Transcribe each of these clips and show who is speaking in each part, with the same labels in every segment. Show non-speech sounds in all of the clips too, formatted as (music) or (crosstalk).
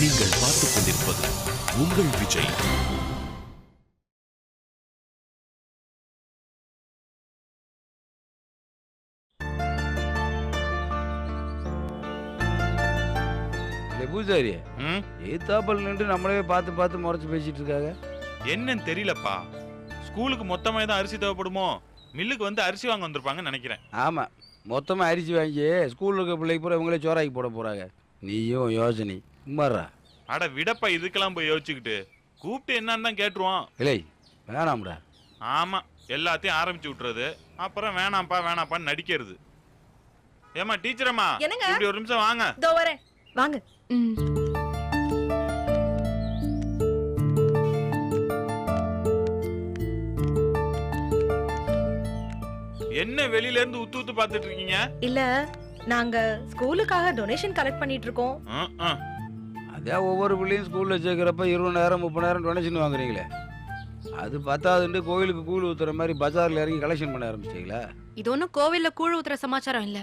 Speaker 1: நீங்கள் பார்த்துக் கொண்டிருப்பது உங்கள் விஜய்.
Speaker 2: ம்?
Speaker 3: எய்த்தாப்பல் நின்று நம்மளே பார்த்து பார்த்து முறைச்சு பேசிட்டு இருக்காங்க.
Speaker 2: என்னன்னு தெரியலப்பா. ஸ்கூலுக்கு மொத்தமா தான் அரிசி தேவைப்படுமோ? மில்லுக்கு வந்து அரிசி வாங்க வந்திருப்பாங்கன்னு நினைக்கிறேன்.
Speaker 3: ஆமாம் மொத்தமாக அரிசி வாங்கி ஸ்கூலில் இருக்க பிள்ளைக்கு பூரா இவங்களே சோறாக்கி போட போகிறாங்க நீயும் யோசனை. சும்மாறா
Speaker 2: அட விடப்பா இதுக்கெல்லாம் போய் யோசிச்சுக்கிட்டு. கூப்பிட்டு என்னன்னு தான் கேட்டுருவோம்
Speaker 3: இல்லை வேணாம்டா.
Speaker 2: ஆமா எல்லாத்தையும் ஆரம்பிச்சு விட்டுறது. அப்புறம் வேணாம்ப்பா வேணாம்ப்பான்னு நடிக்கிறது. ஏமா டீச்சரம்மா
Speaker 4: என்னங்க?
Speaker 2: இப்படி ஒரு நிமிஷம் வாங்க.
Speaker 4: இதோ வரேன். வாங்க.
Speaker 2: என்ன வெளியில இருந்து உத்து உத்து பார்த்துட்டு இருக்கீங்க?
Speaker 4: இல்ல நாங்க ஸ்கூலுக்காக டொனேஷன் கலெக்ட் பண்ணிட்டு இருக்கோம்.
Speaker 3: அதே ஒவ்வொரு பிள்ளையும் ஸ்கூலில் சேர்க்குறப்ப இருபதாயிரம் முப்பதாயிரம் டொனேஷன் வாங்குறீங்களே? அது பத்தாதுன்ட்டு கோயிலுக்கு கூழ் ஊற்றுற மாதிரி பஜாரில் இறங்கி கலெக்ஷன் பண்ண ஆரம்பிச்சிங்களா
Speaker 5: இது ஒன்றும் கோவில்ல கூழ் ஊத்துற சமாச்சாரம் இல்ல.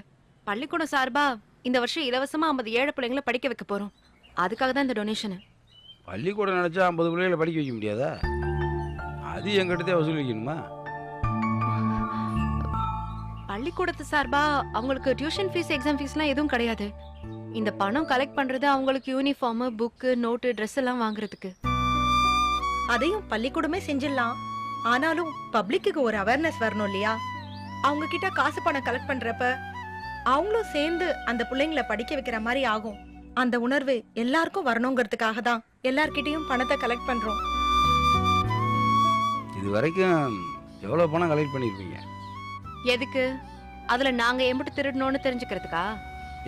Speaker 5: பள்ளிக்கூடம் சார்பா இந்த வருஷம் இலவசமா ஐம்பது ஏழை பிள்ளைங்களை படிக்க வைக்க போறோம். அதுக்காக தான் இந்த டொனேஷன்
Speaker 3: பள்ளிக்கூடம் நினச்சா ஐம்பது பிள்ளைகளை படிக்க வைக்க முடியாதா? அது எங்கிட்டதே வசூல் வைக்கணுமா
Speaker 5: பள்ளிக்கூடத்து சார்பா அவங்களுக்கு டியூஷன் ஃபீஸ் எக்ஸாம் ஃபீஸ்லாம் எதுவும் கிடையாது. இந்த பணம் கலெக்ட் பண்றது அவங்களுக்கு யூனிஃபார்ம் புக்கு நோட்டு ட்ரெஸ் எல்லாம் வாங்குறதுக்கு.
Speaker 4: அதையும் பள்ளிக்கூடமே செஞ்சிடலாம். ஆனாலும் பப்ளிக்கு ஒரு அவேர்னஸ் வரணும் இல்லையா? அவங்க கிட்ட காசு பணம் கலெக்ட் பண்றப்ப அவங்களும் சேர்ந்து அந்த பிள்ளைங்களை படிக்க வைக்கிற மாதிரி ஆகும். அந்த உணர்வு எல்லாருக்கும் வரணுங்கிறதுக்காக தான் எல்லார்கிட்டயும் பணத்தை கலெக்ட் பண்றோம்.
Speaker 3: இது வரைக்கும் எவ்வளோ பணம் கலெக்ட் பண்ணியிருப்பீங்க
Speaker 5: எதுக்கு? அதுல நாங்க எம்பிட்டு திருடணும்னு தெரிஞ்சுக்கிறதுக்கா?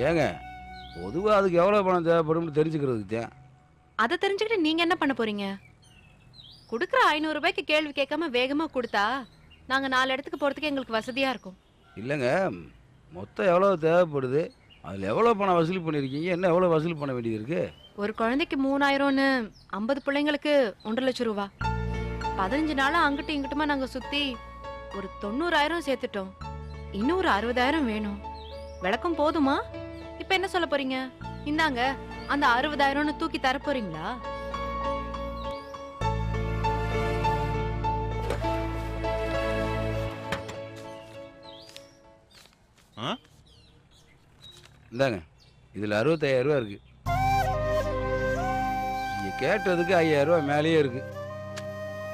Speaker 3: ஏங்க பொதுவாக அதுக்கு எவ்வளோ பணம் தேவைப்படும்னு தெரிஞ்சுக்கிறதுக்கு தான்.
Speaker 5: அதை தெரிஞ்சுக்கிட்டு நீங்க என்ன பண்ண போறீங்க? கொடுக்குற ஐநூறு ரூபாய்க்கு கேள்வி கேட்காம வேகமா கொடுத்தா நாங்க நாலு இடத்துக்கு போறதுக்கு எங்களுக்கு வசதியா இருக்கும்.
Speaker 3: இல்லைங்க மொத்தம் எவ்வளோ தேவைப்படுது? அதில் எவ்வளோ பணம் வசூல் பண்ணியிருக்கீங்க? என்ன எவ்வளோ வசூல் பண்ண வேண்டியது இருக்கு
Speaker 5: ஒரு குழந்தைக்கு மூணாயிரம்னு ஐம்பது பிள்ளைங்களுக்கு ஒன்றரை லட்சம் ரூபா. பதினஞ்சு நாளா அங்கிட்டும் இங்கிட்டுமா நாங்க சுத்தி ஒரு தொண்ணூறாயிரம் சேர்த்துட்டோம். இன்னும் ஒரு அறுபதாயிரம் வேணும். விளக்கம் போதுமா? இப்ப என்ன சொல்ல போறீங்க? இந்தாங்க அந்த அறுபதாயிரம்னு தூக்கி தர போறீங்களா?
Speaker 3: இந்தாங்க இதில் அறுபத்தாயிரம் ரூபா இருக்கு. நீங்கள் கேட்டதுக்கு ஐயாயிரம் ரூபா மேலேயே இருக்கு.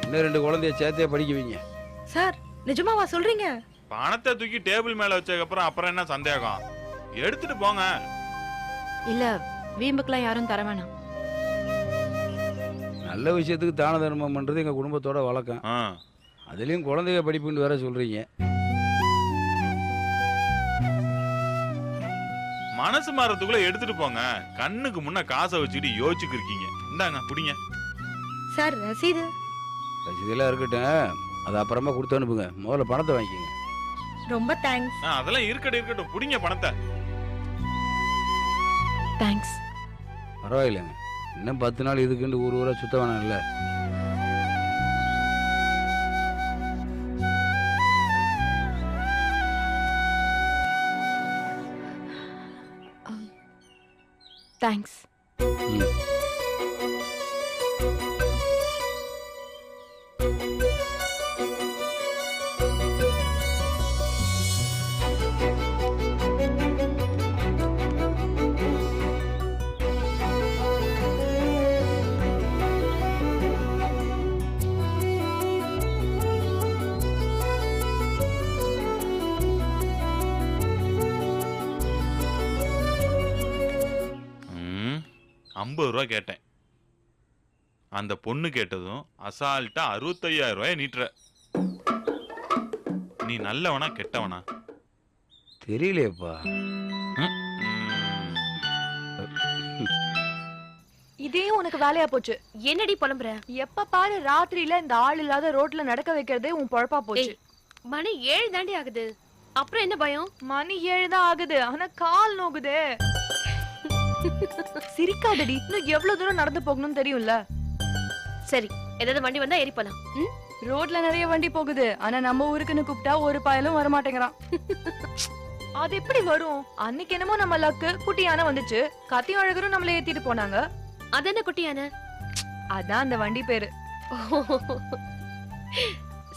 Speaker 3: இன்னும் ரெண்டு குழந்தைய சேர்த்தே படிக்க வைங்க.
Speaker 4: சார் நிஜமாவா சொல்றீங்க?
Speaker 2: பணத்தை தூக்கி டேபிள் மேல வச்சதுக்கு அப்புறம் அப்புறம் என்ன சந்தேகம்? எடுத்துட்டு போங்க.
Speaker 5: இல்ல வீம்புக்கெல்லாம் யாரும் தர வேணாம்.
Speaker 3: நல்ல விஷயத்துக்கு தான தர்மம் பண்ணுறது எங்கள் குடும்பத்தோட வழக்கம்.
Speaker 2: ஆ.
Speaker 3: அதுலேயும் குழந்தைய படிப்புன்னு வேற சொல்கிறீங்க
Speaker 2: மனசு மாறதுக்குள்ள எடுத்துட்டு போங்க. கண்ணுக்கு முன்ன காசை வச்சுட்டு யோசிச்சுக்கு இருக்கீங்க. இந்தாங்க புடிங்க.
Speaker 4: சார் ரசீது?
Speaker 3: இதெல்லாம் இருக்கட்டும். அது அப்புறமா கொடுத்து அனுப்புங்க. முதல்ல பணத்தை வாங்கிக்கோங்க.
Speaker 4: ரொம்ப தேங்க்ஸ்
Speaker 2: ஆ, அதெல்லாம் இருக்கட்டும் இருக்கட்டும். புடிங்க பணத்தை.
Speaker 5: தேங்க்ஸ்
Speaker 3: பரவாயில்லைங்க. இன்னும் பத்து நாள் இதுக்குன்னு ஊர் ஊரா சுத்த வேணாம்ல.
Speaker 5: தேங்க்ஸ்
Speaker 3: ம்
Speaker 2: ம், ஐம்பது ரூபா கேட்டேன். அந்த பொண்ணு கேட்டதும் அசால்ட்டா அறுபத்தையாயிரம் ரூபாய நீட்டுற. நீ நல்லவனா கெட்டவனா?
Speaker 3: தெரியலையேப்பா.
Speaker 6: இதே உனக்கு வேலையா போச்சு.
Speaker 7: என்னடி புலம்புற?
Speaker 6: எப்ப பாரு ராத்திரியில இந்த ஆள் இல்லாத ரோட்ல நடக்க வைக்கிறதே உன் பொழப்பா போச்சு.
Speaker 7: மணி ஏழு தாண்டி ஆகுது. அப்புறம் என்ன பயம்?
Speaker 6: மணி ஏழு தான் ஆகுது. ஆனா கால் நோகுதே. சிரிக்காதடி. இன்னும் எவ்வளவு தூரம் நடந்து போகணும்னு தெரியும்ல?
Speaker 7: சரி ஏதாவது வண்டி வந்தா ஏறி போலாம். ம்?
Speaker 6: ரோட்ல நிறைய வண்டி போகுது. ஆனா நம்ம ஊருக்குன்னு கூப்பிட்டா ஒரு பயலும் வர மாட்டேங்கிறான் அது எப்படி வரும்? அன்னைக்கு என்னமோ நம்ம லக்கு குட்டி யானை வந்துச்சு. கத்தியும் அழகரும் நம்மள ஏத்திட்டு போனாங்க.
Speaker 7: அது என்ன குட்டி யானை?
Speaker 6: அதான் அந்த வண்டி பேரு.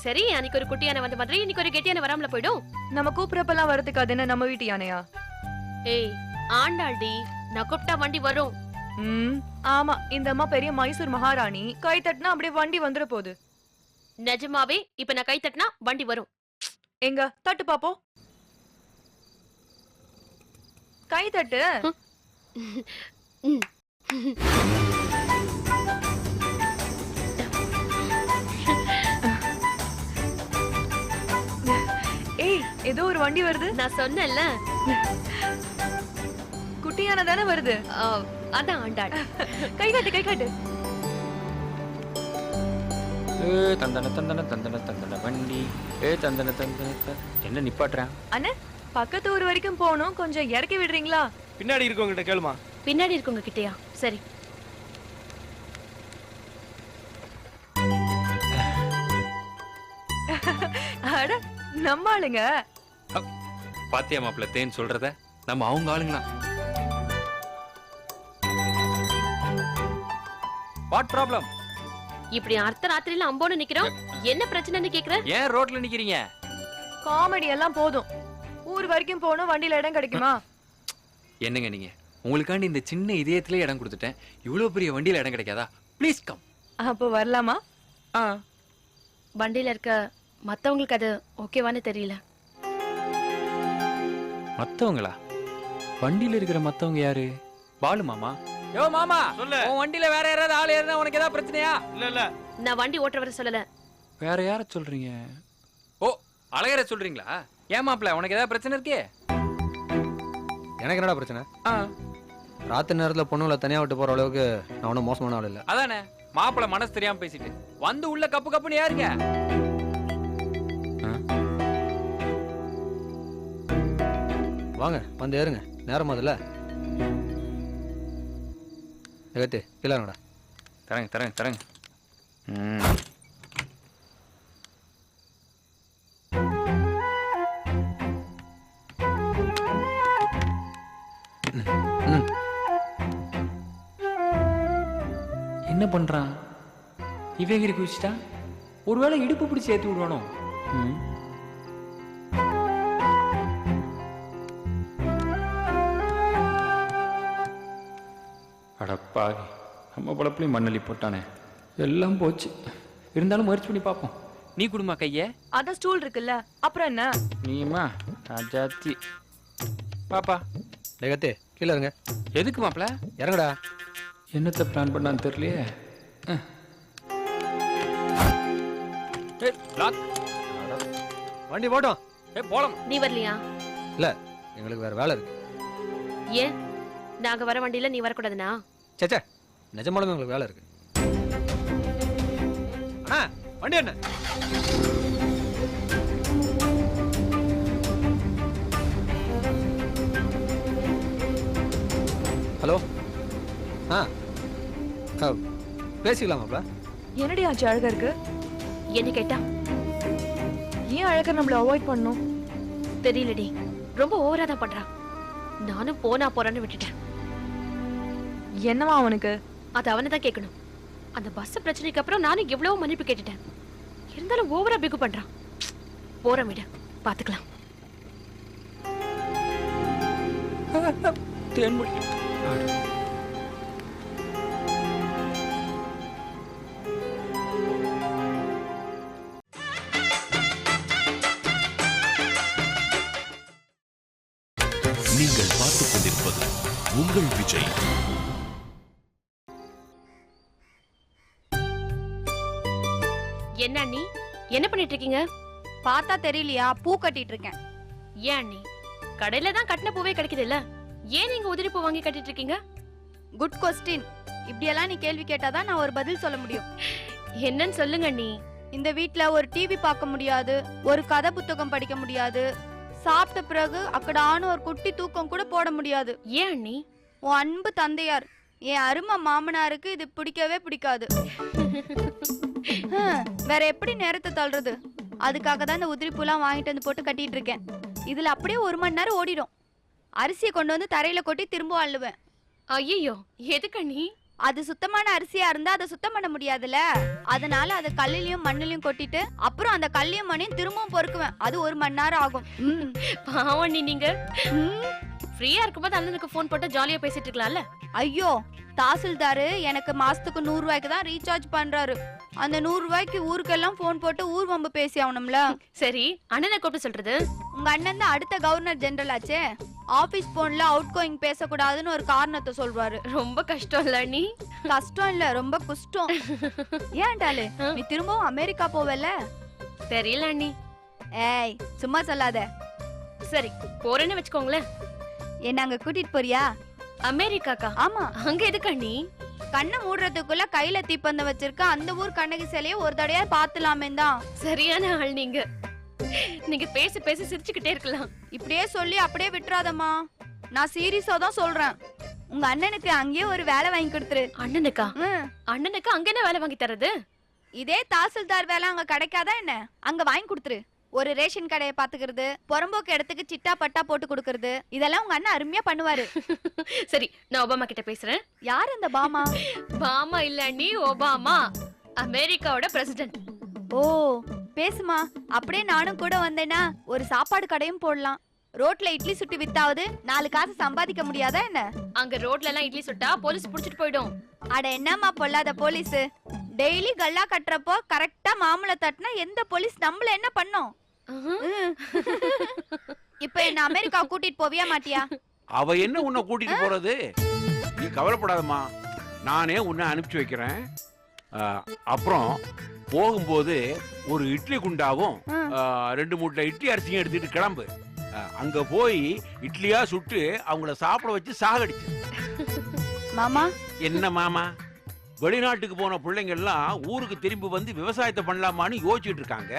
Speaker 7: சரி அன்னைக்கு ஒரு குட்டி யானை வந்த மாதிரி இன்னைக்கு ஒரு கெட்டி யானை வராமல போயிடும்.
Speaker 6: நம்ம கூப்பிடப்பெல்லாம் வரதுக்கு அது என்ன நம்ம வீட்டு யானையா?
Speaker 7: ஏய் ஆண்டாள்டி. நான் கூப்பிட்டா வண்டி வரும்.
Speaker 6: ம் ஆமா இந்த அம்மா பெரிய மைசூர் மகாராணி. கை தட்டினா அப்படியே வண்டி வந்துட போகுது
Speaker 7: நிஜமாவே இப்ப நான் கை தட்டினா வண்டி வரும்.
Speaker 6: எங்க தட்டு பாப்போம் கை தட்டு. ஏய் ஏதோ ஒரு வண்டி வருது.
Speaker 7: நான் சொன்னேன்ல.
Speaker 6: குட்டியான தானே வருது
Speaker 7: அதான் ஆண்டாள். (laughs)
Speaker 6: கை காட்டு கை காட்டு.
Speaker 8: ஏ தந்தன தந்தன தந்தன தந்தன வண்டி. ஏ தந்தன என்ன நிப்பாட்டுறேன்
Speaker 6: அண்ணே பக்கத்து ஊர் வரைக்கும் போகணும். கொஞ்சம் இறக்கி விடுறீங்களா?
Speaker 9: பின்னாடி இருக்கவங்கிட்ட கேளுமா.
Speaker 7: பின்னாடி இருக்கவங்க கிட்டயா? சரி.
Speaker 6: அட நம்ம ஆளுங்க.
Speaker 8: பாத்தியா மாப்பிள்ள தேன் சொல்றத? நம்ம அவங்க ஆளுங்களா வாட் ப்ராப்ளம்
Speaker 7: இப்படி அர்த்த ராத்திரியில அம்போன்னு நிக்கிறோம். என்ன பிரச்சனைன்னு கேக்குற?
Speaker 8: ஏன் ரோட்ல நிக்கிறீங்க?
Speaker 6: காமெடி எல்லாம் போதும். ஊர் வரைக்கும் போகணும் வண்டியில இடம் கிடைக்குமா?
Speaker 8: என்னங்க நீங்க? உங்களுக்காண்டி இந்த சின்ன இதயத்திலே இடம் கொடுத்துட்டேன். இவ்வளவு பெரிய வண்டியில இடம் கிடைக்காதா? ப்ளீஸ் கம்
Speaker 6: அப்போ வரலாமா?
Speaker 8: ஆ.
Speaker 7: வண்டியில இருக்க மத்தவங்களுக்கு அது ஓகேவான்னு தெரியல.
Speaker 8: மத்தவங்களா? வண்டியில இருக்கிற மத்தவங்க யாரு? பாலு மாமா? யோ மாமா
Speaker 9: சொல்லு.
Speaker 8: உன் வண்டியில வேற யாராவது ஆள் ஏறினா உனக்கு ஏதாவது பிரச்சனையா?
Speaker 9: இல்ல இல்ல.
Speaker 7: நான் வண்டி ஓட்டுறவர சொல்லல.
Speaker 8: வேற யார சொல்றீங்க? ஓ அழகர சொல்றீங்களா? ஏன் மாப்பிள்ள உனக்கு ஏதாவது பிரச்சனை இருக்கே?
Speaker 10: எனக்கு என்னடா பிரச்சனை?
Speaker 8: ஆ.
Speaker 10: ராத்திரி நேரத்தில் பொண்ணுங்களை தனியாக விட்டு போகிற அளவுக்கு நான் ஒன்றும் மோசமான ஆள் இல்லை.
Speaker 8: அதானே? மாப்பிள்ள மனசு தெரியாம பேசிட்டு. வந்து உள்ள கப்பு கப்புன்னு யாருங்க
Speaker 10: வாங்க வந்து ஏறுங்க. நேரம் அதில் ஏகத்து கீழே இறங்குடா
Speaker 8: தரேங்க தரேங்க தரேங்க. ம். என்ன பண்றான்? இவங்கிரி குதிச்சிட்டா ஒருவேளை இடுப்பு பிடிச்சி ஏத்தி விடுவானோ? ம். அடப்பாவி நம்ம பழப்புலையும் மண்ணள்ளி போட்டானே. எல்லாம் போச்சு. இருந்தாலும் முயற்சி பண்ணி பார்ப்போம். நீ குடுமா கைய?
Speaker 6: அதான் ஸ்டூல் இருக்குல்ல. அப்புறம் என்ன?
Speaker 8: நீமா ராஜாத்தி பாப்பா.
Speaker 10: ஏகத்து கீழே இருங்க.
Speaker 8: எதுக்கு மாப்ள
Speaker 10: இறங்குடா.
Speaker 8: என்னத்தை பிளான் பண்ணான்னு தெரியலையே.
Speaker 10: வண்டி போட்டோம்.
Speaker 8: ஏய், போலாம்.
Speaker 7: நீ வரலையா?
Speaker 10: எங்களுக்கு வேறு வேலை இருக்கு.
Speaker 7: ஏன்? நாங்க வர வண்டியில நீ வரக்கூடாதுனா
Speaker 10: சேச்சே நிஜமாலுமே எங்களுக்கு வேலை இருக்கு. அண்ணா வண்டி என்ன? ஹலோ. ஆ ஆ, பேசிக்கலாமாப்ல
Speaker 6: என்னடி ஆச்சு அழகா இருக்கு?
Speaker 7: என்ன கேட்டா?
Speaker 6: ஏன் அழகர் நம்மள அவாய்ட் பண்ணும்?
Speaker 7: தெரியலடி. ரொம்ப ஓவரா தான் பண்றான் நானும் போனா போறான்னு விட்டுட்டேன்.
Speaker 6: என்னவா அவனுக்கு?
Speaker 7: அது அவனை தான் கேட்கணும். அந்த பஸ் பிரச்சனைக்கு அப்புறம் நானும் எவ்வளவோ மன்னிப்பு கேட்டுட்டேன். இருந்தாலும் ஓவரா பிகு பண்றான். போறேன் விடு. பாத்துக்கலாம்.
Speaker 1: நீங்கள் பார்த்துக் கொண்டிருப்பது உங்கள் விஜய்.
Speaker 7: என்ன அண்ணி என்ன பண்ணிட்டு இருக்கீங்க
Speaker 11: பார்த்தா தெரியலையா? பூ கட்டிட்டு இருக்கேன்
Speaker 7: ஏன் அண்ணி கடையில தான் கட்டின பூவே கிடைக்குது இல்ல ஏன் நீங்க உதிரி பூ வாங்கி கட்டிட்டு இருக்கீங்க
Speaker 11: குட் கொஸ்டின் இப்படியெல்லாம் நீ கேள்வி கேட்டாதான் நான் ஒரு பதில் சொல்ல முடியும்.
Speaker 7: என்னன்னு சொல்லுங்க அண்ணி
Speaker 11: இந்த வீட்ல ஒரு டிவி பார்க்க முடியாது ஒரு கதை புத்தகம் படிக்க முடியாது சாப்பிட்ட பிறகு அக்கடான ஒரு குட்டி தூக்கம் கூட போட முடியாது.
Speaker 7: ஏன் அண்ணி
Speaker 11: உன் அன்பு தந்தையார் என் அருமை மாமனாருக்கு இது பிடிக்கவே பிடிக்காது. (laughs) வேற எப்படி நேரத்தை தள்ளுறது? அதுக்காக தான் இந்த உதிரி பூலாம் வாங்கிட்டு வந்து போட்டு கட்டிட்டு இருக்கேன். இதுல அப்படியே ஒரு மணி நேரம் ஓடிடும். அரிசியை கொண்டு வந்து தரையில கொட்டி திரும்ப அள்ளுவேன்.
Speaker 7: ஐயோ எதுக்கு அண்ணி
Speaker 11: அது சுத்தமான அரிசியா இருந்தா அதை சுத்தம் பண்ண முடியாதுல்ல. அதனால அதை கல்லிலையும் மண்ணிலையும் கொட்டிட்டு அப்புறம் அந்த கல்லையும் மண்ணையும் திரும்பவும் பொறுக்குவேன். அது ஒரு மணி நேரம் ஆகும்.
Speaker 7: பாவம் நீ நீங்க. ஃப்ரீயா இருக்கும்போது அண்ணனுக்கு ஃபோன் போட்டு ஜாலியா பேசிட்டு இருக்கலாம்ல?
Speaker 11: ஐயோ தாசில்தாரு எனக்கு மாசத்துக்கு நூறு ரூபாய்க்கு தான் ரீசார்ஜ் பண்றாரு. அந்த நூறு ரூபாய்க்கு ஊருக்கெல்லாம் ஃபோன் போட்டு ஊர் வம்பு பேசி ஆகணும்ல?
Speaker 7: சரி அண்ணனை கூப்பிட்டு சொல்றது?
Speaker 11: உங்க அண்ணன் தான் அடுத்த கவர்னர் ஜெனரல் ஆச்சே. ஆபீஸ் போன்ல அவுட் கோயிங் பேசக்கூடாதுன்னு ஒரு காரணத்தை சொல்வாரு.
Speaker 7: ரொம்ப கஷ்டம் இல்ல நீ?
Speaker 11: கஷ்டம் இல்ல ரொம்ப குஷ்டம் ஏன் டாலு நீ திரும்பவும் அமெரிக்கா போவல
Speaker 7: தெரியல அண்ணி.
Speaker 11: ஏய் சும்மா சொல்லாத.
Speaker 7: சரி போறேன்னு வச்சுக்கோங்களேன்.
Speaker 11: என்ன அங்க கூட்டிட்டு போறியா?
Speaker 7: அமெரிக்காக்கா?
Speaker 11: ஆமா.
Speaker 7: அங்க எதுக்கு அண்ணி
Speaker 11: கண்ணை மூடுறதுக்குள்ள கையில தீப்பந்தம் வச்சிருக்க அந்த ஊர் கண்ணகி சிலைய ஒரு தடையா பாத்துலாமே தான்.
Speaker 7: சரியான ஆள் நீங்க. நீங்க பேசி பேசி சிரிச்சுக்கிட்டே இருக்கலாம்.
Speaker 11: இப்படியே சொல்லி அப்படியே விட்டுறாதம்மா. நான் சீரியஸா தான் சொல்றேன். உங்க அண்ணனுக்கு அங்கேயே ஒரு வேலை வாங்கி கொடுத்துரு.
Speaker 7: அண்ணனுக்கா? அண்ணனுக்கு அங்க என்ன வேலை வாங்கி தரது
Speaker 11: இதே தாசில்தார் வேலை அங்க கிடைக்காதா என்ன? அங்க வாங்கி கொடுத்துரு. ஒரு ரேஷன் கடையை பாத்துக்கிறது புறம்போக்கு இடத்துக்கு சிட்டா பட்டா போட்டு கொடுக்கறது இதெல்லாம் உங்க அண்ணன் அருமையா பண்ணுவாரு. (laughs)
Speaker 7: சரி நான் ஒபாமா கிட்ட பேசுறேன்.
Speaker 11: யார் அந்த பாமா? (laughs)
Speaker 7: பாமா இல்ல அண்ணி ஒபாமா. அமெரிக்காவோட பிரசிடென்ட்
Speaker 11: ஓ பேசுமா. அப்படியே நானும் கூட வந்தேன்னா ஒரு சாப்பாடு கடையும் போடலாம். ரோட்ல இட்லி சுட்டு வித்தாவது நாலு காசு சம்பாதிக்க முடியாதா என்ன?
Speaker 7: அங்க ரோட்ல எல்லாம் இட்லி சுட்டா போலீஸ் புடிச்சிட்டு போயிடும்.
Speaker 11: அட என்னம்மா பொல்லாத போலீஸ். டெய்லி கல்லா கட்டுறப்போ கரெக்டா மாமூல தட்டினா எந்த போலீஸ் நம்மள என்ன பண்ணோம். இப்ப என்ன அமெரிக்கா கூட்டிட்டு போவியா மாட்டியா?
Speaker 12: அவ என்ன உன்னை கூட்டிட்டு போறது? நீ கவலைப்படாதம்மா. நானே உன்னை அனுப்பிச்சு வைக்கிறேன். அப்புறம் போகும்போது ஒரு இட்லி குண்டாவும் ரெண்டு மூட்டை இட்லி அரிசியும் எடுத்துட்டு கிளம்பு. அங்க போய் இட்லியா சுட்டு அவங்கள சாப்பிட வச்சு சாகடிச்சு.
Speaker 11: மாமா?
Speaker 12: என்ன மாமா? வெளிநாட்டுக்கு போன பிள்ளைங்க எல்லாம் ஊருக்கு திரும்பி வந்து விவசாயத்தை பண்ணலாமான்னு யோசிச்சுட்டு இருக்காங்க.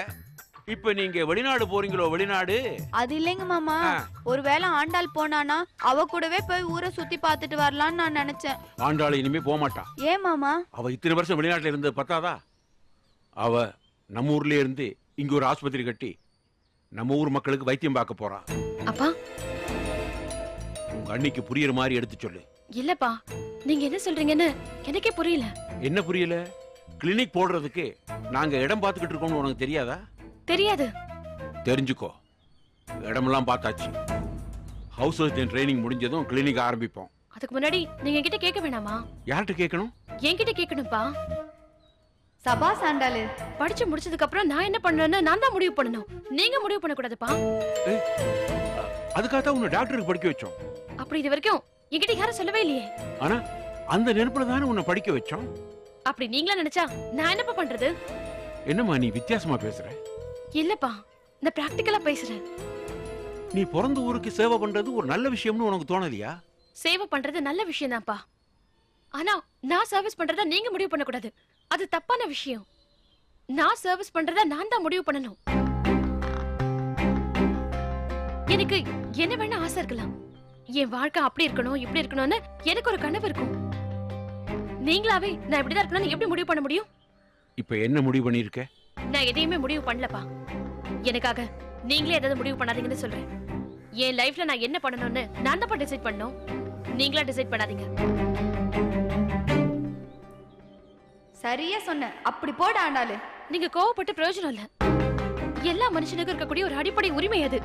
Speaker 12: இப்ப நீங்க வெளிநாடு போறீங்களோ வெளிநாடு?
Speaker 11: அது இல்லைங்க மாமா. ஒருவேளை ஆண்டாள் போனானா அவ கூடவே போய் ஊரை சுத்தி பார்த்துட்டு வரலாம்னு நான் நினைச்சேன்.
Speaker 12: ஆண்டாள் இனிமே போக மாட்டா.
Speaker 11: ஏன் மாமா?
Speaker 12: அவ இத்தனை வருஷம் வெளிநாட்டுல இருந்தது பத்தாதா? அவ நம்ம ஊர்லயே இருந்து இங்க ஒரு ஆஸ்பத்திரி கட்டி நம்ம ஊர் மக்களுக்கு வைத்தியம் பார்க்க போறா.
Speaker 7: அப்பா.
Speaker 12: உங்க அன்னைக்கு புரியுற மாதிரி எடுத்து சொல்லு.
Speaker 7: இல்லப்பா. நீங்க என்ன சொல்றீங்கன்னு எனக்கே புரியல.
Speaker 12: என்ன புரியல? கிளினிக் போடுறதுக்கு நாங்க இடம் பார்த்துக்கிட்டு இருக்கோம்னு உனக்கு தெரியாதா?
Speaker 7: தெரியாது.
Speaker 12: தெரிஞ்சுக்கோ. இடமெல்லாம் பார்த்தாச்சு. ஹவுஸ் சர்ஜன் ட்ரைனிங் முடிஞ்சதும் கிளினிக் ஆரம்பிப்போம்.
Speaker 7: அதுக்கு முன்னாடி நீங்க என்கிட்ட கேட்க வேணாமா?
Speaker 12: யார்கிட்ட கேட்கணும்?
Speaker 7: என்கிட்ட கேட்கணும்ப்பா
Speaker 11: சபா சாண்டாளு.
Speaker 7: படிச்சு முடிச்சதுக்கு அப்புறம் நான் என்ன பண்ணணும்னு நான் தான் முடிவு பண்ணணும். நீங்க முடிவு பண்ண கூடாதுப்பா
Speaker 12: அதுக்காக தான் உன்னை டாக்டருக்கு படிக்க வச்சோம்.
Speaker 7: அப்படி இது வரைக்கும் என்கிட்ட யாரும் சொல்லவே இல்லையே.
Speaker 12: ஆனா அந்த நெருப்புல தானே உன்னை படிக்க வச்சோம்.
Speaker 7: அப்படி நீங்களா நினைச்சா நான் என்னப்பா பண்றது?
Speaker 12: என்னம்மா நீ வித்தியாசமா பேசுற?
Speaker 7: இல்லப்பா நான் பிராக்டிக்கலா பேசுறேன்.
Speaker 12: நீ பிறந்த ஊருக்கு சேவை பண்றது ஒரு நல்ல விஷயம்னு உனக்கு தோணலையா?
Speaker 7: சேவை பண்றது நல்ல விஷயம் தான்ப்பா ஆனா நான் சர்வீஸ் பண்றத நீங்க முடிவு பண்ண கூடாது அது தப்பான விஷயம். நான் சர்வீஸ் பண்றத நான் தான் முடிவு பண்ணணும். எனக்கு என்ன வேணா ஆசை இருக்கலாம். என் வாழ்க்கை அப்படி இருக்கணும் இப்படி இருக்கணும்னு எனக்கு ஒரு கனவு இருக்கும். நீங்களாவே நான் இப்படிதான் இருக்கணும்னு எப்படி முடிவு பண்ண முடியும்?
Speaker 12: இப்ப என்ன முடிவு பண்ணிருக்க
Speaker 7: நான் எதையுமே முடிவு பண்ணலப்பா. எனக்காக நீங்களே ஏதாவது முடிவு பண்ணாதீங்கன்னு சொல்றேன். என் லைஃப்ல நான் என்ன பண்ணணும்னு நான் தான் டிசைட் பண்ணணும். நீங்களா டிசைட் பண்ணாதீங்க.
Speaker 11: சரியா சொன்ன. அப்படி போட ஆண்டாளு.
Speaker 7: நீங்க கோவப்பட்டு பிரயோஜனம் இல்ல. எல்லா மனுஷனுக்கும் இருக்கக்கூடிய ஒரு அடிப்படை உரிமை அது.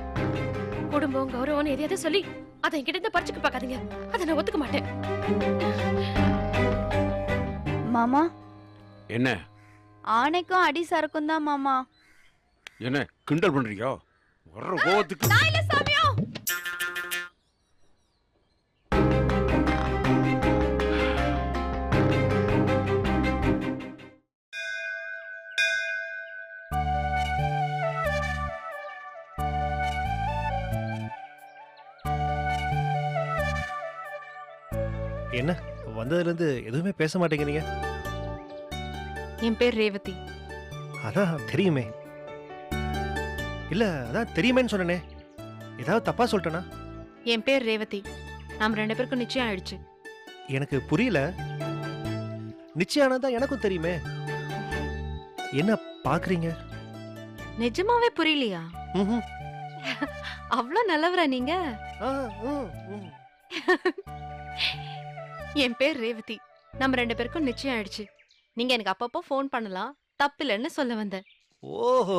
Speaker 7: குடும்பம் கௌரவம் எதையாவது சொல்லி அதை என்கிட்ட இருந்து பறிச்சுக்க பார்க்காதீங்க. அதை நான் ஒத்துக்க மாட்டேன்.
Speaker 11: மாமா.
Speaker 12: என்ன?
Speaker 11: ஆணைக்கும் அடி சரக்கும் தான் மாமா.
Speaker 12: என்ன கிண்டல் பண்றியோ வர்ற கோவத்துக்கு
Speaker 11: நான் இல்ல சாமியோ
Speaker 13: என்ன? வந்ததுலேருந்து எதுவுமே பேச மாட்டேங்கிறீங்க?
Speaker 5: என் பேர் ரேவதி.
Speaker 13: அதான் தெரியுமே. இல்லை அதான் தெரியுமேன்னு சொன்னனே. ஏதாவது தப்பா சொல்லிட்டேனா?
Speaker 5: என் பேர் ரேவதி. நாம் ரெண்டு பேருக்கும் நிச்சயம் ஆயிடுச்சு.
Speaker 13: எனக்கு புரியல. நிச்சயானதான் எனக்கும் தெரியுமே. என்ன பார்க்குறீங்க
Speaker 5: நிஜமாவே புரியலையா?
Speaker 13: ம்ஹும்.
Speaker 5: அவ்வளோ நல்லவரா நீங்க. என் பேர் ரேவதி. நம்ம ரெண்டு பேருக்கும் நிச்சயம் ஆயிடுச்சு. நீங்க எனக்கு அப்பப்போ ஃபோன் பண்ணலாம். தப்பில்லைன்னு சொல்ல வந்தேன்.
Speaker 13: ஓஹோ.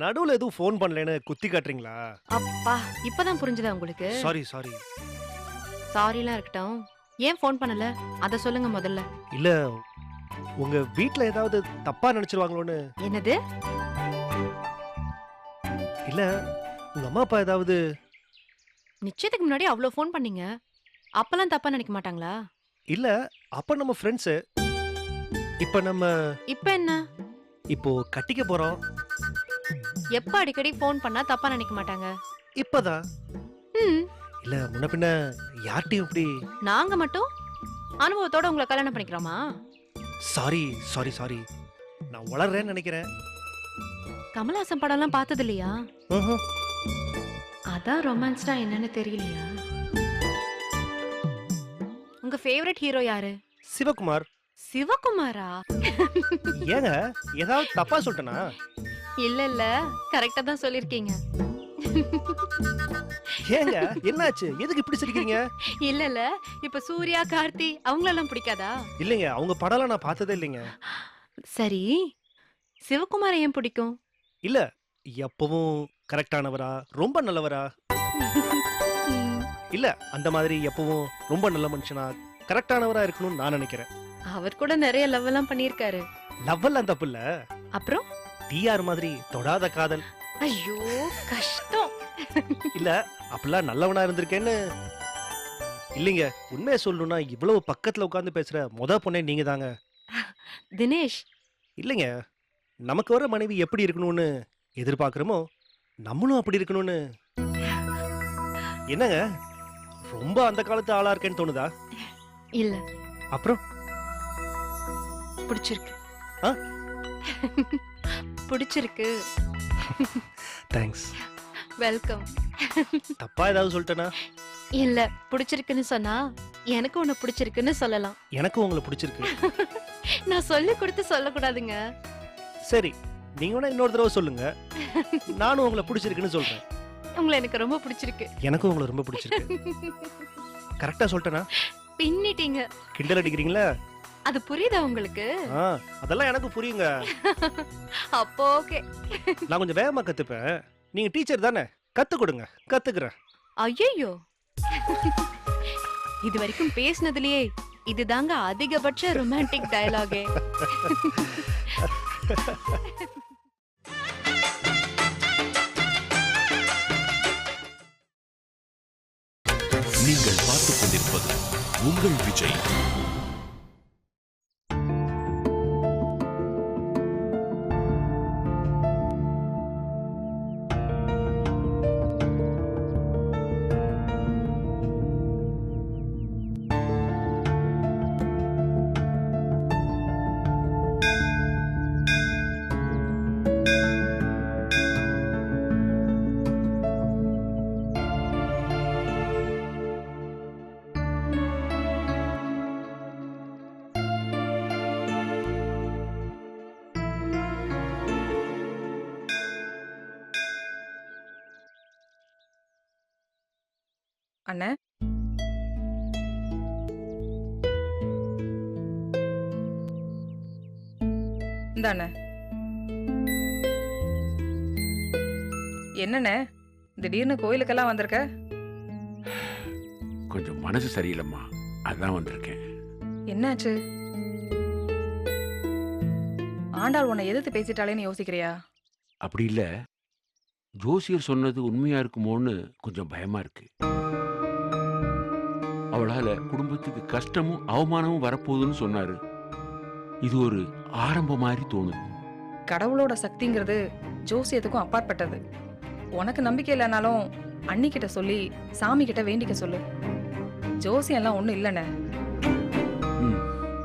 Speaker 13: நடுவுல எதுவும் ஃபோன் பண்ணலன்னு குத்தி காட்டுறீங்களா?
Speaker 5: அப்பா இப்பதான் புரிஞ்சுதா உங்களுக்கு?
Speaker 13: சாரி சாரி
Speaker 5: சாரிலாம் இருக்கட்டும். ஏன் ஃபோன் பண்ணல? அத சொல்லுங்க முதல்ல.
Speaker 13: இல்ல உங்க வீட்ல ஏதாவது தப்பா நினைச்சிருவாங்களோன்னு.
Speaker 5: என்னது?
Speaker 13: இல்ல உங்க அம்மா அப்பா ஏதாவது
Speaker 5: நிச்சயத்துக்கு முன்னாடி அவ்வளோ ஃபோன் பண்ணீங்க. அப்பெல்லாம் தப்பா நினைக்க மாட்டாங்களா?
Speaker 13: இல்ல அப்ப நம்ம ஃப்ரெண்ட்ஸ் இப்ப நம்ம
Speaker 5: இப்ப என்ன?
Speaker 13: இப்போ கட்டிக்க போறோம்.
Speaker 5: எப்ப அடிக்கடி ஃபோன் பண்ணா தப்பா நினைக்க மாட்டாங்க?
Speaker 13: இப்பதான்
Speaker 5: ம்.
Speaker 13: இல்ல முன்ன பின்ன யார்கிட்டயும் இப்படி?
Speaker 5: நாங்க மட்டும்? அனுபவத்தோட உங்களை கல்யாணம் பண்ணிக்கிறோமா?
Speaker 13: சாரி சாரி சாரி நான் வளர்றேன்னு நினைக்கிறேன்.
Speaker 5: கமல்ஹாசன் படம்லாம் பார்த்தது இல்லையா
Speaker 13: ஆஹா.
Speaker 5: அதான் ரொமான்ஸ்னா என்னன்னு தெரியலையா? உங்க ஃபேவரட் ஹீரோ யாரு?
Speaker 13: சிவகுமார்.
Speaker 5: சிவகுமாரா?
Speaker 13: ஏங்க ஏதாவது தப்பா சொல்லிட்டேனா?
Speaker 5: இல்ல இல்ல. கரெக்டா தான் சொல்லிருக்கீங்க.
Speaker 13: ஏங்க என்னாச்சு? எதுக்கு இப்படி சிரிக்கிறீங்க?
Speaker 5: இல்ல இல்ல. இப்ப சூர்யா கார்த்தி அவங்களெல்லாம் பிடிக்காதா?
Speaker 13: இல்லைங்க அவங்க படம்லாம் நான் பார்த்ததே இல்லைங்க.
Speaker 5: சரி. சிவகுமாரை ஏன் பிடிக்கும்?
Speaker 13: இல்ல எப்பவும் கரெக்டானவரா ரொம்ப நல்லவரா? (laughs) இல்ல அந்த மாதிரி எப்பவும் ரொம்ப நல்ல மனுஷனா கரெக்டானவரா இருக்கணும்னு நான் நினைக்கிறேன்.
Speaker 5: அவர் கூட நிறைய லவ் எல்லாம் பண்ணிருக்காரு
Speaker 13: லவ் எல்லாம் தப்பு இல்ல
Speaker 5: அப்புறம்?
Speaker 13: டிஆர் மாதிரி தொடாத காதல்.
Speaker 5: ஐயோ கஷ்டம்.
Speaker 13: இல்ல அப்பெல்லாம் நல்லவனா இருந்திருக்கேன்னு. இல்லைங்க உண்மையை சொல்லணும்னா இவ்வளவு பக்கத்துல உட்கார்ந்து பேசுற முத பொண்ணே நீங்க தாங்க.
Speaker 5: தினேஷ்.
Speaker 13: இல்லைங்க நமக்கு வர மனைவி எப்படி இருக்கணும்னு எதிர்பார்க்குறோமோ நம்மளும் அப்படி இருக்கணும்னு. என்னங்க ரொம்ப அந்த காலத்து ஆளா இருக்கேன்னு தோணுதா?
Speaker 5: இல்ல.
Speaker 13: அப்புறம்?
Speaker 5: பிடிச்சிருக்கு.
Speaker 13: ஆ?
Speaker 5: பிடிச்சிருக்கு.
Speaker 13: தேங்க்ஸ்
Speaker 5: வெல்கம்
Speaker 13: தப்பா ஏதாவது சொல்லிட்டேனா?
Speaker 5: இல்ல பிடிச்சிருக்குன்னு சொன்னா எனக்கு உன்னை பிடிச்சிருக்குன்னு சொல்லலாம்.
Speaker 13: எனக்கும் உங்களை பிடிச்சிருக்கு. (laughs)
Speaker 5: நான் சொல்லி கொடுத்து சொல்லக்கூடாதுங்க.
Speaker 13: சரி நீங்க வேணா இன்னொரு தடவை சொல்லுங்க. நானும் உங்களை பிடிச்சிருக்குன்னு சொல்றேன்.
Speaker 5: உங்களை எனக்கு ரொம்ப பிடிச்சிருக்கு.
Speaker 13: எனக்கும் உங்களை ரொம்ப பிடிச்சிருக்கு. (laughs) கரெக்டா சொல்லிட்டேனா?
Speaker 5: பின்னிட்டீங்க.
Speaker 13: கிண்டல் அடிக்கிறீங்களா?
Speaker 5: அது புரியுதா உங்களுக்கு?
Speaker 13: ஆ அதெல்லாம் எனக்கு புரியுங்க. (laughs)
Speaker 5: அப்போ ஓகே.
Speaker 13: நான் கொஞ்சம் வேகமா கத்துப்பேன். நீங்க டீச்சர் தானே? கத்து கொடுங்க. கத்துக்கிறேன்.
Speaker 5: ஐயோ (laughs) இது வரைக்கும் பேசினதுலயே இதுதாங்க அதிகபட்ச ரொமான்டிக் டயலாகே
Speaker 1: நீங்கள் பார்த்துக் கொண்டிருப்பது உங்கள் விஜய்.
Speaker 14: அண்ணே. இந்தாண்ணே என்னண்ணே? திடீர்னு கோயிலுக்கெல்லாம் வந்திருக்க?
Speaker 12: கொஞ்சம் மனசு சரியில்லைம்மா. அதான் வந்திருக்கேன்.
Speaker 14: என்னாச்சு? ஆண்டாள் உன்னை எதிர்த்து பேசிட்டாளேன்னு யோசிக்கிறியா?
Speaker 12: அப்படி இல்ல. ஜோசியர் சொன்னது உண்மையா இருக்குமோன்னு கொஞ்சம் பயமா இருக்கு. அவளால குடும்பத்துக்கு கஷ்டமும் அவமானமும் வரப்போகுதுன்னு சொன்னாரு. இது ஒரு ஆரம்ப மாதிரி தோணுது.
Speaker 14: கடவுளோட சக்திங்கிறது ஜோசியத்துக்கும் அப்பாற்பட்டது. உனக்கு நம்பிக்கை இல்லைனாலும் அன்னிக்கிட்ட சொல்லி சாமி கிட்ட வேண்டிக்க சொல்லு. ஜோசியம்லாம் ஒன்றும் இல்லைண்ணே.
Speaker 12: ம்.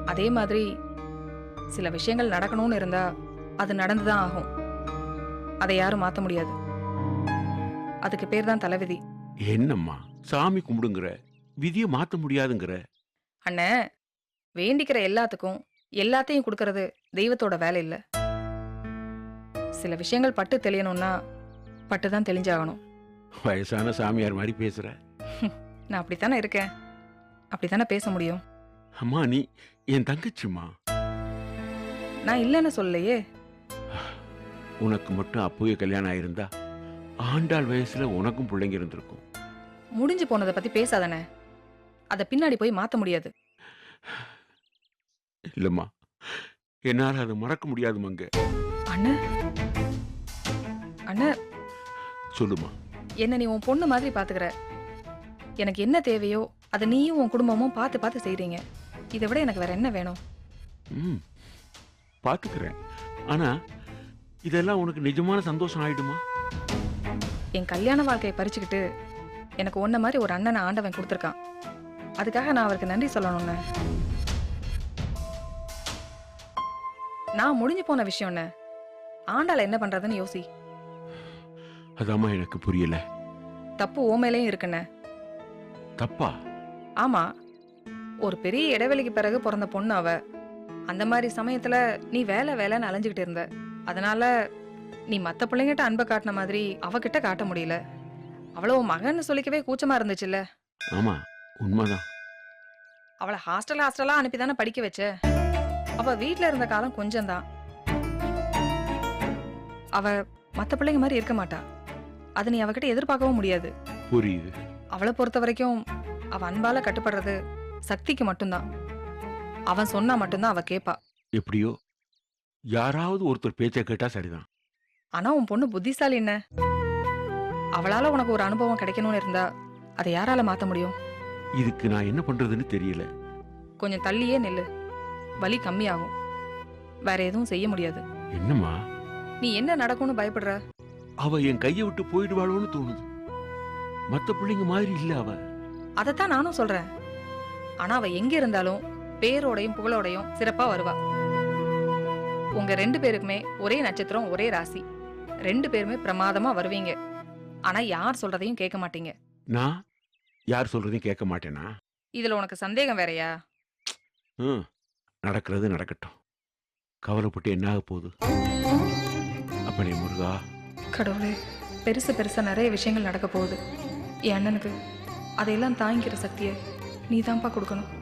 Speaker 14: அதே மாதிரி சில விஷயங்கள் நடக்கணும்னு இருந்தா அது நடந்துதான் ஆகும். அதை யாரும் மாற்ற முடியாது. அதுக்கு பேர் தான் தலைவிதி
Speaker 12: என்னம்மா சாமி கும்பிடுங்கிற? விதியை மாத்த முடியாதுங்கிற.
Speaker 14: அண்ணே வேண்டிக்கிற எல்லாத்துக்கும் எல்லாத்தையும் கொடுக்கறது தெய்வத்தோட வேலை இல்லை. சில விஷயங்கள் பட்டு தெளியணும்னா பட்டு தான் தெளிஞ்சாகணும்.
Speaker 12: வயசான சாமியார் மாதிரி பேசுற. (laughs)
Speaker 14: நான் அப்படித்தானே இருக்கேன். அப்படித்தானே பேச முடியும்.
Speaker 12: அம்மா நீ என் தங்கச்சிம்மா.
Speaker 14: நான் இல்லைன்னு சொல்லலையே.
Speaker 12: உனக்கு மட்டும் அப்பவே கல்யாணம் ஆயிருந்தா ஆண்டாள் வயசுல உனக்கும் பிள்ளைங்க இருந்திருக்கும்.
Speaker 14: முடிஞ்சு போனதை பத்தி பேசாதானே அதை பின்னாடி போய் மாத்த முடியாது.
Speaker 12: இல்லம்மா. என்னால அதை மறக்க முடியாது மங்க.
Speaker 14: அண்ணன் அண்ணன்
Speaker 12: சொல்லுமா
Speaker 14: என்ன நீ உன் பொண்ணு மாதிரி பாத்துக்கிற. எனக்கு என்ன தேவையோ அதை நீயும் உன் குடும்பமும் பார்த்து பார்த்து செய்றீங்க. இதை விட எனக்கு வேற என்ன வேணும்?
Speaker 12: ம். பாத்துக்கிறேன். ஆனா இதெல்லாம் உனக்கு நிஜமான சந்தோஷம் ஆயிடுமா?
Speaker 14: என் கல்யாண வாழ்க்கையை பறிச்சுக்கிட்டு எனக்கு ஒன்ன மாதிரி ஒரு அண்ணனை ஆண்டவன் கொடுத்துருக்கான். அதுக்காக நான் அவருக்கு நன்றி சொல்லணும்னு. நான் முடிஞ்சு போன விஷயம்னு. ஆண்டாள் என்ன பண்றதுன்னு யோசி.
Speaker 12: அதாம்மா எனக்கு புரியல.
Speaker 14: தப்பு ஓமையிலையும் இருக்குண்ணே
Speaker 12: தப்பா?
Speaker 14: ஆமா. ஒரு பெரிய இடைவெளிக்கு பிறகு பிறந்த பொண்ணு அவ. அந்த மாதிரி சமயத்துல நீ வேலை வேலைன்னு அலைஞ்சுக்கிட்டு இருந்த. அதனால நீ மத்த பிள்ளைங்கிட்ட அன்பை காட்டின மாதிரி அவகிட்ட காட்ட முடியல. அவ்வளவு மகன்னு சொல்லிக்கவே கூச்சமா இருந்துச்சுல்ல.
Speaker 12: ஆமா. உண்மைதான்.
Speaker 14: அவளை ஹாஸ்டல் ஹாஸ்டலா அனுப்பி தானே படிக்க வச்ச? அவ வீட்ல இருந்த காலம் கொஞ்சம்தான். அவ மத்த பிள்ளைங்க மாதிரி இருக்க மாட்டா. அது நீ அவகிட்ட எதிர்பார்க்கவும் முடியாது.
Speaker 12: புரியுது.
Speaker 14: அவளை பொறுத்த வரைக்கும் அவ அன்பால கட்டுப்படுறது சக்திக்கு மட்டும்தான். அவன் சொன்னா மட்டும்தான் அவ கேப்பா.
Speaker 12: எப்படியோ யாராவது ஒருத்தர் பேச்சை கேட்டா சரிதான்.
Speaker 14: ஆனா உன் பொண்ணு புத்திசாலி என்ன? அவளால உனக்கு ஒரு அனுபவம் கிடைக்கணும்னு இருந்தா அதை யாரால மாத்த முடியும்?
Speaker 12: இதுக்கு நான் என்ன பண்றதுன்னு தெரியல.
Speaker 14: கொஞ்சம் தள்ளியே நில்லு. வலி கம்மியாகும். வேற எதுவும் செய்ய முடியாது.
Speaker 12: என்னம்மா?
Speaker 14: நீ என்ன நடக்கும்னு பயப்படுற?
Speaker 12: அவ என் கையை விட்டு போயிடுவாளோன்னு தோணுது. மத்த பிள்ளைங்க மாதிரி இல்ல அவ.
Speaker 14: அதைத்தான் நானும் சொல்றேன். ஆனா அவ எங்க இருந்தாலும் பேரோடையும் புகழோடையும் சிறப்பா வருவா. உங்க ரெண்டு பேருக்குமே ஒரே நட்சத்திரம் ஒரே ராசி. ரெண்டு பேருமே பிரமாதமா வருவீங்க. ஆனா யார் சொல்றதையும் கேட்க மாட்டீங்க.
Speaker 12: நான்? யார் சொல்றதையும் கேட்க மாட்டேனா?
Speaker 14: இதுல உனக்கு சந்தேகம் வேறயா?
Speaker 12: ம். நடக்கிறது நடக்கட்டும். கவலைப்பட்டு என்ன ஆக போகுது? அப்பனே முருகா.
Speaker 14: கடவுளே பெருசு பெருசா நிறைய விஷயங்கள் நடக்க போகுது. என் அண்ணனுக்கு அதையெல்லாம் தாங்கிக்கிற சக்தியை நீ தான்ப்பா கொடுக்கணும்.